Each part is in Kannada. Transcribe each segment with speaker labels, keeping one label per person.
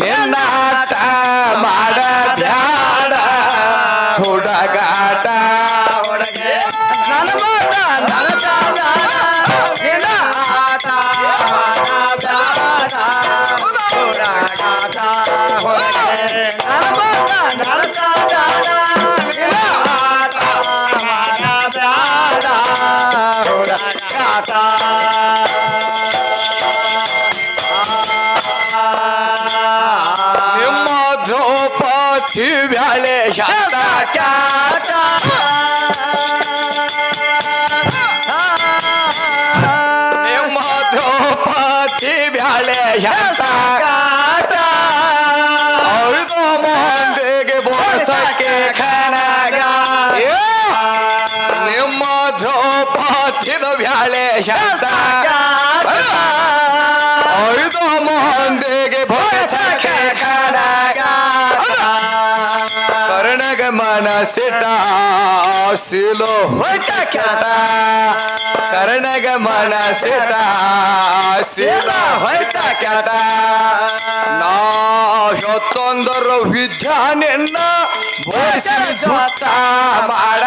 Speaker 1: ನಿನ್ನ ಮಾಡ ಬ್ಯಾಳೆ ಶಾಂತ. ನಿಮ್ಮ ದ್ರೌಪದಿ ಬ್ಯಾಳೆ ಶಾಂತ. ಅವಳಿದು ಮಂದಿಗೆ ಬೋಸಕ್ಕೆ ಖನಗ ನಿಮ್ಮ ದ್ರೌಪದಿದ ಬ್ಯಾಳೆ ಶಾಂತ. ಅವಳಿದು ಮಂದಿಗೆ ಮನಸಿಟ ಸಿಲೋ. ಹೊಯ್ತ ಕೆಟ ಕರ್ಣಗ ಮನಸಿಟ ಸಿಲ. ಹೊಯ್ತ ಕೆಟ ನಾ ಹೊತ್ತೊಂದರ ವಿದ್ಯಾ ನಿನ್ನ ಬೋಸಿನ ಜೊತ್ತ ಮಾಡ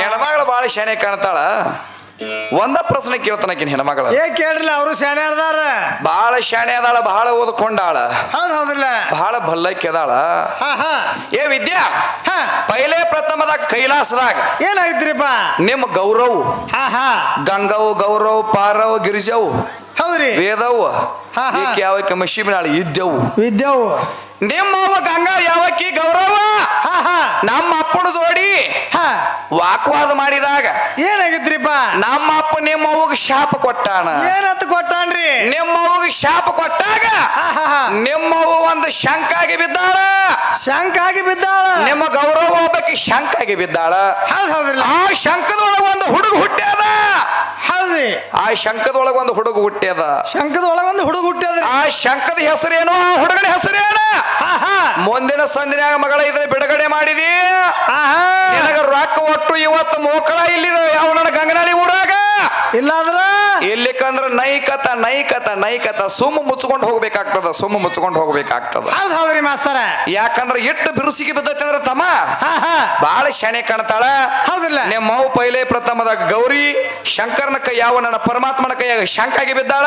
Speaker 1: ಹೆಣ್ಮಗಳು ಬಾಳ ಶಾನೆ ಕಾಣ್ತಾಳ. ಒಂದ ಪ್ರಶ್ನೆ ಕೇಳ್ತಾನಕಿನ ಹೆಣ್ಮಗಳ.
Speaker 2: ಏ ಕೇಳ್ರಲ್ಲ ಅವರು ಶಾನೆ ಅದಾರ.
Speaker 1: ಬಾಳ ಶಾನೆ ಅದಾಳ ಬಹಳ ಓದ್ಕೊಂಡಾಳ.
Speaker 2: ಹೌದ್ ಹೌದ್ರಲ್ಲ.
Speaker 1: ಬಹಳ ಭಲ್ಲಕ್ಕೆ ಅದಾಳ. ಏ ವಿದ್ಯಾ ಪೈಲೆ ಪ್ರಥಮದಾಗ ಕೈಲಾಸದಾಗ
Speaker 2: ಏನಾಗಿದ್ರಿಪ್ಪ
Speaker 1: ನಿಮ್ಮ ಗೌರವ್
Speaker 2: ಹಾ ಹಾ.
Speaker 1: ಗಂಗವ್ ಗೌರವ್ ಪಾರವ್ ಗಿರಿಜವ್
Speaker 2: ಹೌದ್ರಿ.
Speaker 1: ವೇದವ್ ಯಾವಕ್ಕೆ ಮಶಿಬಿನಾಳ ಇದ್ದವು?
Speaker 2: ವಿದ್ಯಾವು
Speaker 1: ನಿಮ್ಮವ ಗಂಗಾ ಯಾವಕ್ಕಿ ಗೌರವ? ನಮ್ಮ ಅಪ್ಪನ ಜೋಡಿ
Speaker 2: ಹಾ.
Speaker 1: ವಾಕ್ವಾದ ಮಾಡಿದಾಗ
Speaker 2: ಏನಾಗಿದ್ರಿಪ್ಪ?
Speaker 1: ನಮ್ಮ ಅಪ್ಪ ನಿಮ್ಮವ್ಗ ಶಾಪ ಕೊಟ್ಟಾನ.
Speaker 2: ಏನತ್ ಕೊಟ್ಟಾನ್ರಿ?
Speaker 1: ನಿಮ್ಮವ್ಗ ಶಾಪ ಕೊಟ್ಟಾಗ ನಿಮ್ಮ ಒಂದು ಶಂಕಾಗಿ ಬಿದ್ದಾಳ.
Speaker 2: ಶಂಕಾಗಿ ಬಿದ್ದಾಳ?
Speaker 1: ನಿಮ್ಮ ಗೌರವ ಒಬ್ಬಕ್ಕೆ ಶಂಕಾಗಿ ಬಿದ್ದಾಳ. ಆ ಶಂಕದೊಳಗ ಒಂದು ಹುಡುಗ ಹುಟ್ಟ್ಯದ. ಆ ಶಂಕದೊಳಗ ಒಂದು ಹುಡುಗ ಹುಟ್ಟ್ಯದ
Speaker 2: ಶಂಕದ ಒಳಗ ಒಂದು ಹುಡುಗ ಹುಟ್ಟ್ಯದ
Speaker 1: ಆ ಶಂಕದ ಹೆಸರೇನು? ಆ ಹುಡುಗನ ಹೆಸರೇನು? ಮುಂದಿನ ಸಂದಿನ್ಯಾಗ ಮಗಳ ಇದ್ರೆ ಬಿಡುಗಡೆ ಮಾಡಿದಿ? ನಿನಗ ರೊಕ್ಕ ಒಟ್ಟು ಇವತ್ತು ಮೋಕಳ ಇಲ್ಲಿದ ಯಾವ ನನ್ನ ಗಂಗನಾಳಿ ಊರಾಗ?
Speaker 2: ಇಲ್ಲಾದ್ರ?
Speaker 1: ಇಲ್ಲಿಕಂದ್ರ ನೈಕತ ನೈಕತ ನೈಕತ. ಸುಮ್ಮ ಮುಚ್ಕೊಂಡು ಹೋಗ್ಬೇಕಾಗ್ತದ ಸುಮ್ಮ ಮುಚ್ಕೊಂಡು ಹೋಗ್ಬೇಕಾಗ್ತದ.
Speaker 2: ಹೌದ್ ಹೌದ್ರಿ ಮಾಸ್ತರ.
Speaker 1: ಯಾಕಂದ್ರ ಇಟ್ಟು ಬಿರುಸಿಗೆ ಬಿದ್ದೈತೆ ಅಂದ್ರ ತಮ್ಮ ಬಾಳ ಶಾನೆ ಕಾಣ್ತಾಳ.
Speaker 2: ಹೌದಿಲ್ಲ
Speaker 1: ನಿಮ್ಮ ಮಾವು ಪೈಲೆ ಪ್ರಥಮದ ಗೌರಿ ಶಂಕರನ ಕೈ ಯಾವ ನನ್ನ ಪರಮಾತ್ಮನ ಕೈಯಾಗ ಶಂಕಾಗಿ ಬಿದ್ದಾಳ.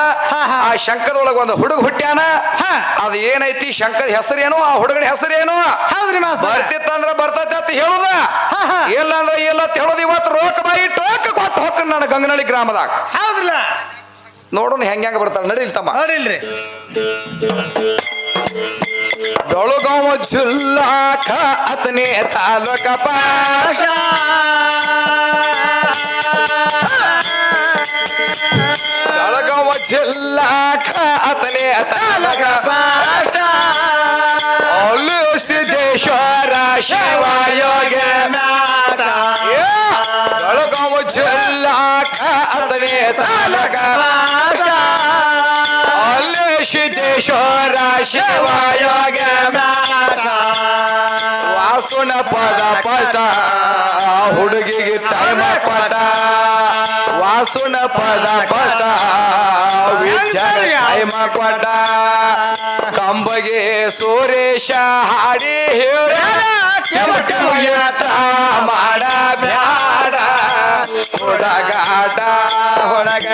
Speaker 1: ಆ ಶಂಕದೊಳಗ ಒಂದು ಹುಡುಗ ಹುಟ್ಟ್ಯಾನ.
Speaker 2: ಹಾ.
Speaker 1: ಅದು ಏನೈತಿ ಶಂಕದ ಹೆಸರೇನು ಆ ಹುಡುಗನ ಹೆಸರೇನು
Speaker 2: ಹೌದ್ರಿ ಮಾಸ್ತರ.
Speaker 1: ಬರ್ತಿತ್ತಂದ್ರ ಬರ್ತೈತಿ ಅಂತ ಹೇಳುದ. ಇಲ್ಲ ಅಂದ್ರೆ ಇಲ್ಲ ಅಂತ ಹೇಳುದು. ಇವತ್ತು ರೋಕ ಬಾಯಿ ಟೋಕ ಕೊಟ್ಟು ಹೋಗ ನನ್ನ ಗಂಗನಳ್ಳಿ ಗ್ರಾಮದಾಗ.
Speaker 2: ಹೌದ್ರಲ್ಲ.
Speaker 1: ನೋಡೋಣ ಹೆಂಗ ಹೆಂಗ ಬರ್ತಾಳೆ. ನಡೀಲಿ ತಮ್ಮ.
Speaker 2: ನೋಡಿಲ್ರಿ.
Speaker 1: ಬೆಳಗಾವ ಜುಲ್ಲಾಖ ಅತನೇ ತಾಲೂಕ ಪಾಶ ಬೆಳಗಾವ ಜಿಲ್ಲಾಕ ಅತನೇ ತಾಲೂಕ ಅಲ್ಲು ಸಿದ್ದೇಶ್ವರ ಶಿವಯೋಗ ವಾಸುನ ಪದ ಪದ ಹುಡುಗಿಗೆ ಟೈಮ ಪಟ ವಾಸುನ ಪದ ಪದ ವಿದ್ಯಾರ್ಥಿ ಟೈಮ ಕೊಟ್ಟ ಕಂಬಗೆ ಸುರೇಶ ಹಾಡಿ ಹೇಳ ಕೆಮ ಕೆಮ ಎತ್ತ ಮಾಡ ಬ್ಯಾಡ ಹುಡುಗಾಟ
Speaker 2: ಹೊರಗ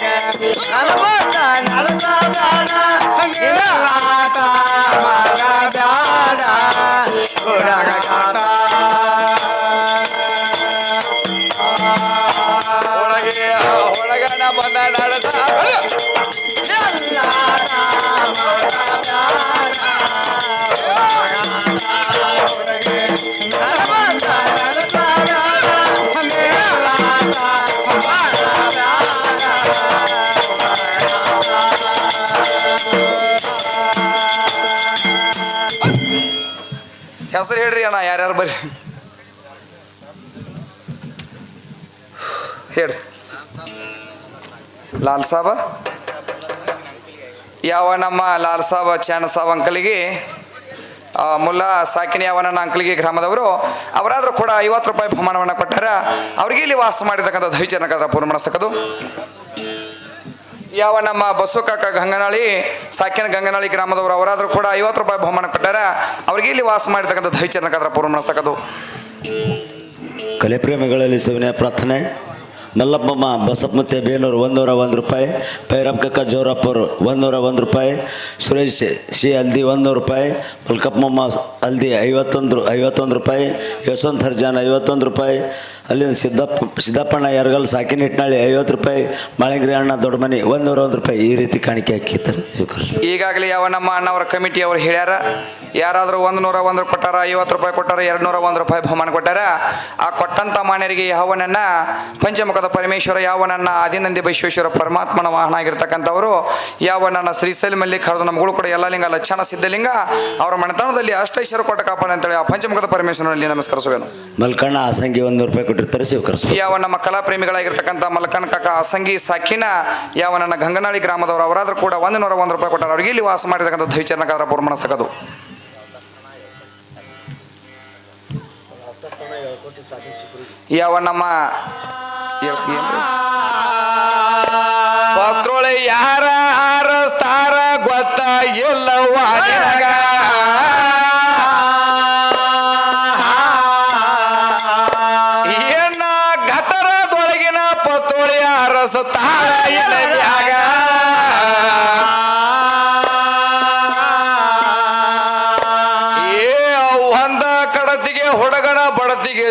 Speaker 2: Joga
Speaker 1: ಹೆಸರು ಹೇಳ್ರಿ ಅಣ್ಣ, ಯಾರ್ಯಾರು ಬರ್ರಿ? ಹೇಳ್ರಿ. ಲಾಲ್ ಸಾಬ? ಯಾವ ನಮ್ಮ ಲಾಲ್ ಸಾಬ, ಚಾನ ಸಾಬ್ ಅಂಕಲಿಗೆ ಮುಲ್ಲಾ ಸಾಕಿನಿ ಅವನ ಅಂಕಲಿಗೆ ಗ್ರಾಮದವರು, ಅವರಾದರೂ ಕೂಡ ಐವತ್ತು ರೂಪಾಯಿ ಬಹುಮಾನವನ್ನು ಕೊಟ್ಟಾರ. ಅವ್ರಿಗೆ ಇಲ್ಲಿ ವಾಸ ಮಾಡಿರ್ತಕ್ಕಂಥ ಪೂರ್ಣ ಪೂರ್ಣಮನಸ್ತಕ್ಕದು ಯಾವ ನಮ್ಮ ಬಸವ ಕಾಕ ಗಂಗನಾಳಿ ಸಾಕಿನ ಗಂಗನಾಳಿ ಗ್ರಾಮದವರು ಅವರಾದರೂ ಕೂಡ ಐವತ್ತು ರೂಪಾಯಿ ಬಹುಮಾನ ಕೊಟ್ಟಾರ, ಅವ್ರಿಗೆ ಇಲ್ಲಿ ವಾಸ ಮಾಡಿರ್ತಕ್ಕಂಥ ದೈಚನಕದ ಪೂರ್ಣಮನಸ್ತಕ್ಕದು
Speaker 3: ಕಲೆ ಪ್ರೇಮಿಗಳಲ್ಲಿ ಸವಿನಯ ಪ್ರಾರ್ಥನೆ. ಮಲ್ಲಪ್ಪಮ್ಮ ಬಸಪ್ಪಮತ್ತೆ ಬೇನೂರು ಒಂದೂರ ಒಂದು ರೂಪಾಯಿ. ಭೈರಪ್ಪ ಜೋರಪ್ಪರು ಒಂದೂರ ಒಂದು ರೂಪಾಯಿ. ಸುರೇಶ್ ಶಿ ಹಲ್ದಿ ಒಂದೂರು ರೂಪಾಯಿ. ಮಲ್ಕಪ್ಪಮ್ಮ ಹಲ್ದಿ ಐವತ್ತೊಂದು ಐವತ್ತೊಂದು ರೂಪಾಯಿ. ಯಶವಂತ್ ಹರ್ಜಾನ್ ಐವತ್ತೊಂದು ರೂಪಾಯಿ. ಅಲ್ಲಿಂದ ಸಿದ್ದಪ್ಪ ಸಿದ್ದಪ್ಪಣ್ಣ ಯಾರಿಗಲ್ ಸಾಕಿ ನಿಟ್ಟಿನಲ್ಲಿ ಐವತ್ತು ರೂಪಾಯಿ ಮಾಳಿಂಗ್ರಿ ಅಣ್ಣ ದೊಡ್ಡಮನಿ ಒಂದೂರ ಒಂದು ರೂಪಾಯಿ ಈ ರೀತಿ ಕಾಣಿಕೆ ಹಾಕಿರ್ತಾರೆ ಸ್ವೀಕರಿಸ್ಬೇಕು.
Speaker 1: ಈಗಾಗಲೇ ಯಾವ ನಮ್ಮ ಅಣ್ಣವರ ಕಮಿಟಿ ಅವರು ಹೇಳ್ಯಾರ ಯಾರಾದರೂ ಒಂದು ನೂರ ಒಂದು ಕೊಟ್ಟಾರ ಐವತ್ತು ರೂಪಾಯಿ ಕೊಟ್ಟಾರ ಎರಡು ನೂರ ಒಂದು ರೂಪಾಯಿ ಬಹುಮಾನ ಕೊಟ್ಟಾರ ಆ ಕೊಟ್ಟಂಥ ಮಾನ್ಯರಿಗೆ ಯಾವನನ್ನ ಪಂಚಮುಖದ ಪರಮೇಶ್ವರ ಯಾವನನ್ನ ಆದಿನಂದಿ ಬೈಶ್ವೇಶ್ವರ ಪರಮಾತ್ಮನ ವಾಹನ ಆಗಿರ್ತಕ್ಕಂಥವರು ಯಾವನನ್ನ ಶ್ರೀಶೈಲ ಹರಿದು ನಮ್ಗಳು ಕೂಡ ಎಲ್ಲ ಲಿಂಗ ಲಕ್ಷಣ ಸಿದ್ಧಲಿಂಗ ಅವರ ಮನೆತನದಲ್ಲಿ ಅಷ್ಟೈಶ್ವರ ಕೊಟ್ಟ ಕಾಪಾಡ ಅಂತೇಳಿ ಆ ಪಂಚಮುಖದ ಪರಮೇಶ್ವರನಲ್ಲಿ ನಮಸ್ಕರಿಸುವೆನು.
Speaker 3: ಮಲ್ಕಣ್ಣ ಆಸಂಗಿ ಒಂದು ರೂಪಾಯಿ
Speaker 1: ಯಾವ ನಮ್ಮ ಕಲಾ ಪ್ರೇಮಿಗಳಾಗಿರ್ತಕ್ಕಂಥ ಮಲ್ಕನ್ ಕಾಕ, ಅಸಂಗಿ ಸಾಕಿನ ಯಾವ ನನ್ನ ಗಂಗನಾಳಿ ಗ್ರಾಮದವರು, ಅವರಾದ್ರೂ ಕೂಡ ಒಂದು ನೂರ ಒಂದು ರೂಪಾಯಿ ಕೊಟ್ಟರು. ಅವರಿಗೆ ಇಲ್ಲಿ ವಾಸ ಮಾಡಿರ್ತಕ್ಕಂಥ ದೈಚರ್ನಕರ ಪೂರ್ಮನಸ್ತಕದು ಯಾವ ನಮ್ಮ? ಪತ್ರೊಳೆ ಯಾರ?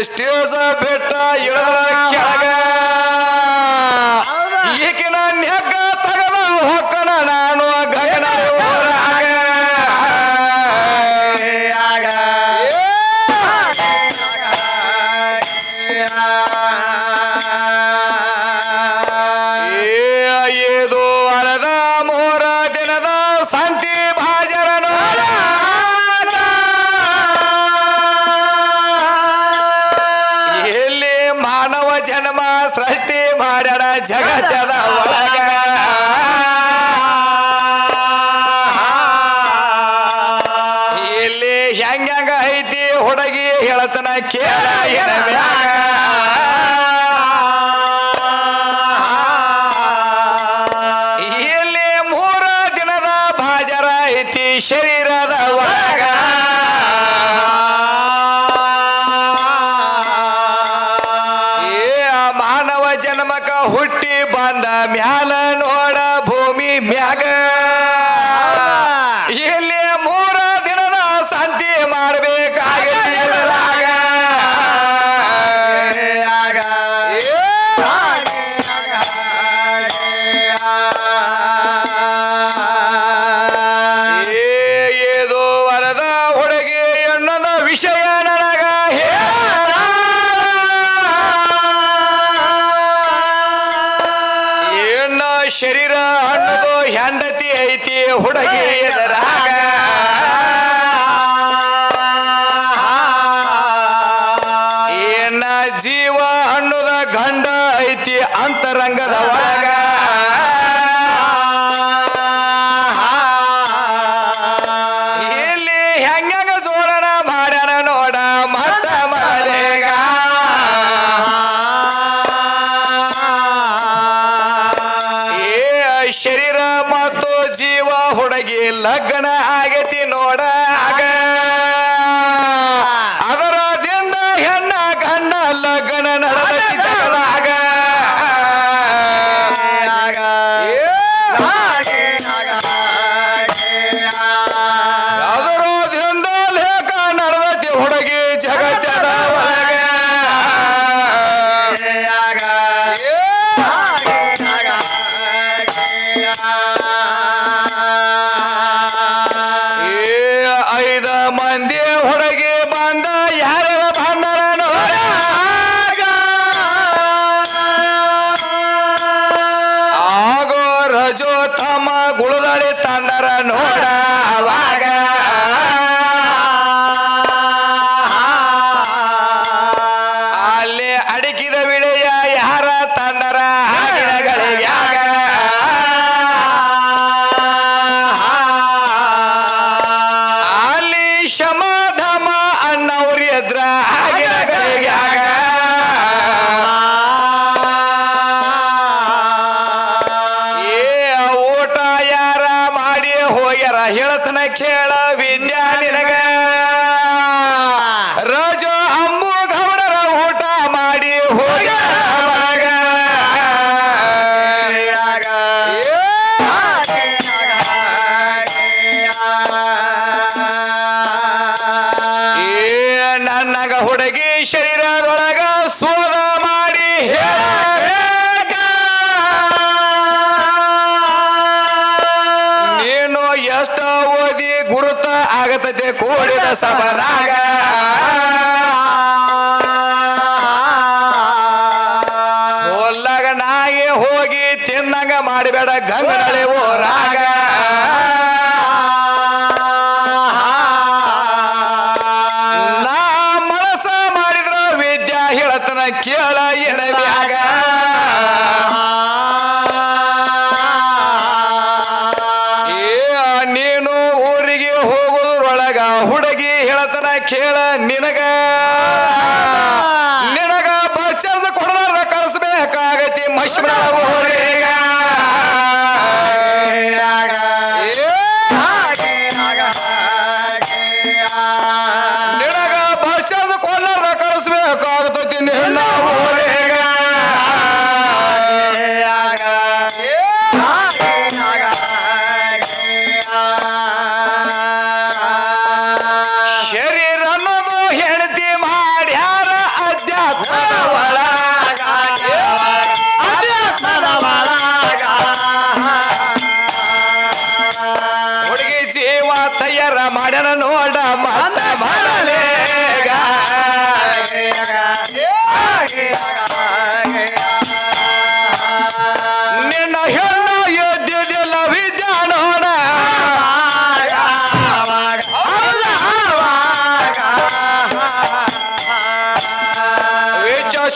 Speaker 1: ಸ್ಟೇಜ ಬೆಟ್ಟ ಇಳದ ಜನ್ಮ ಸೃಷ್ಟಿ ಮಾಡ್ಯಾರ ಜಗತ್ತದ ಒಳಗ. ಇಲ್ಲಿ ಹೆಂಗ ಐತಿ ಹುಡುಗಿ ಹೇಳತನ ಕೇಳ ಹುಟ್ಟಿ ಬಂದ ಮ್ಯಾಲ ನೋಡ ಭೂಮಿ ಮ್ಯಾಗ ಶರೀರ ಹಣ್ಣದು ಹೆಂಡತಿ ಐತಿ ಹುಡುಗಿ ರಾಗ ಏನ ಜೀವ ಹಣ್ಣುದ ಗಂಡ ಐತಿ ಅಂತರಂಗದ ಒಳಗ ಹುಡುಗಿ ಗುಳದಳಿ ತಂದರ ನೋಡ. ಕೇಳ ವಿದ್ಯಾ ನಿನಗ ರಾಜ ಅಂಬು ಗೌಡರ ಊಟ ಮಾಡಿ ಹೋಗ. ಏ ನನ್ನಗ ಹುಡುಗಿ ಶರೀರದೊಳಗ ಕೂಡಿದ ಸಭದಾಗ ಹೊಲ್ಲಾಗ ನಾಯಿ ಹೋಗಿ ತಿನ್ನಂಗ ಮಾಡಬೇಡ ಗಂಗನಳೆ ಓರಾಗ ನಾ ಮನಸ ಮಾಡಿದ್ರ ವಿದ್ಯಾ ಹೇಳತನ ಕೇಳ ಎಣಬ್ಯಾಗ ಕೇಳ ನಿನಗ. ನಿನಗ ಬಸ್ ಚಾರ್ಜ್ ಕೊಡಲಾರ್ದ ಕಳಿಸ್ಬೇಕಾಗತಿ ಮಶ್ಮಳ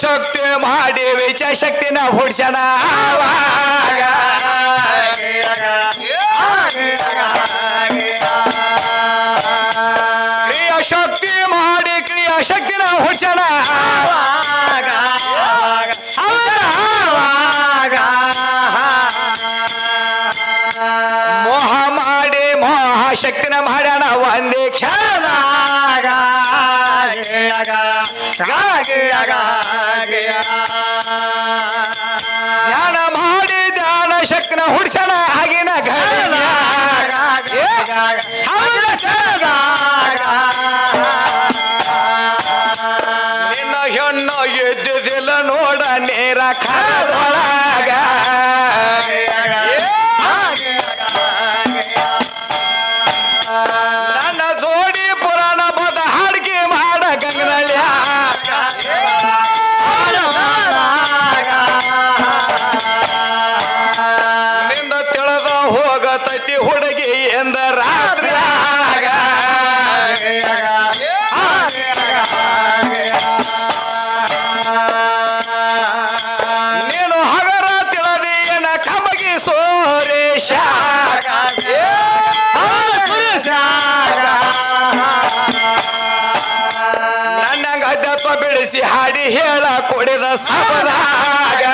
Speaker 1: ಶಕ್ತಿ ಮಾಡಿ ವಿಚ ಶಕ್ತಿನ ಹುಡ್ಸಣ. ಆವಾಗ ಶಕ್ತಿನ ಹುಡ್ಸಣ ಖರದೊಳಗ ಗದ್ದಪ್ಪ ಬಿಡಿಸಿ ಹಾಡಿ ಹೇಳ ಕೊಡಿದ ಸಬದಾಗ